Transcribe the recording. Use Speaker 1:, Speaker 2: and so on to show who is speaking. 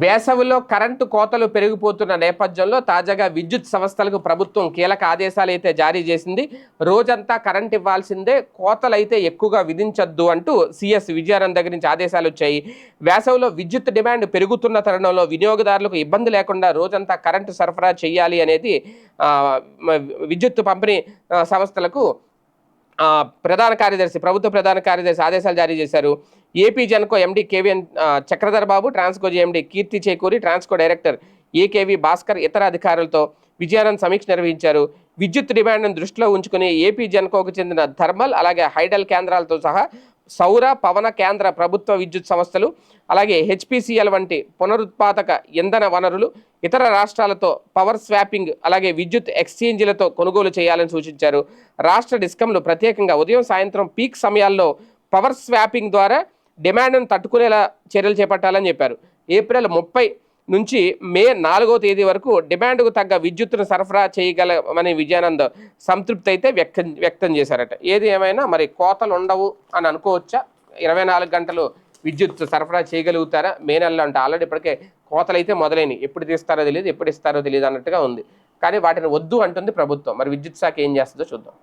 Speaker 1: వేసవిలో కరెంటు కోతలు పెరిగిపోతున్న నేపథ్యంలో తాజాగా విద్యుత్ సంస్థలకు ప్రభుత్వం కీలక ఆదేశాలు అయితే జారీ చేసింది. రోజంతా కరెంట్ ఇవ్వాల్సిందే కోతలు అయితే ఎక్కువగా విధించొద్దు అంటూ సిఎస్ విజయానంద్ దగ్గర నుంచి ఆదేశాలు వచ్చాయి. వేసవిలో విద్యుత్ డిమాండ్ పెరుగుతున్న తరుణంలో వినియోగదారులకు ఇబ్బంది లేకుండా రోజంతా కరెంటు సరఫరా చేయాలి అనేది విద్యుత్ పంపిణీ సంస్థలకు ప్రధాన కార్యదర్శి ప్రభుత్వ ప్రధాన కార్యదర్శి ఆదేశాలు జారీ చేశారు. AP Genco MD KVN Chakradhar Babu Transco MD Keerthi Chekuri Transco director AKV Bhaskar ఇతర అధికారులతో విజయానంద్ సమీక్ష నిర్వహించారు. విద్యుత్ డిమాండ్ను దృష్టిలో ఉంచుకుని ఏపీ జన్కోకు చెందిన థర్మల్ అలాగే హైడల్ కేంద్రాలతో సహా సౌర పవన కేంద్ర ప్రభుత్వ విద్యుత్ సంస్థలు అలాగే హెచ్పిసిఎల్ వంటి పునరుత్పాదక ఇంధన వనరులు ఇతర రాష్ట్రాలతో పవర్ స్వాపింగ్ అలాగే విద్యుత్ ఎక్స్చేంజీలతో కొనుగోలు చేయాలని సూచించారు. రాష్ట్ర డిస్కంలు ప్రత్యేకంగా ఉదయం సాయంత్రం పీక్ సమయాల్లో పవర్ స్వాపింగ్ ద్వారా డిమాండ్ను తట్టుకునేలా చర్యలు చేపట్టాలని చెప్పారు. ఏప్రిల్ ముప్పై నుంచి మే నాలుగో తేదీ వరకు డిమాండ్కు తగ్గ విద్యుత్తును సరఫరా చేయగలమని విజయానంద్ సంతృప్తి అయితే వ్యక్తం వ్యక్తం చేశారట. ఏది ఏమైనా మరి కోతలు ఉండవు అని అనుకోవచ్చా? ఇరవై నాలుగు గంటలు విద్యుత్ సరఫరా చేయగలుగుతారా? మే నెలలో అంటే ఆల్రెడీ ఇప్పటికే కోతలు అయితే మొదలైనవి ఎప్పుడు తీస్తారో తెలియదు ఎప్పుడు ఇస్తారో తెలియదు అన్నట్టుగా ఉంది. కానీ వాటిని వద్దు అంటుంది ప్రభుత్వం. మరి విద్యుత్ శాఖ ఏం చేస్తుందో చూద్దాం.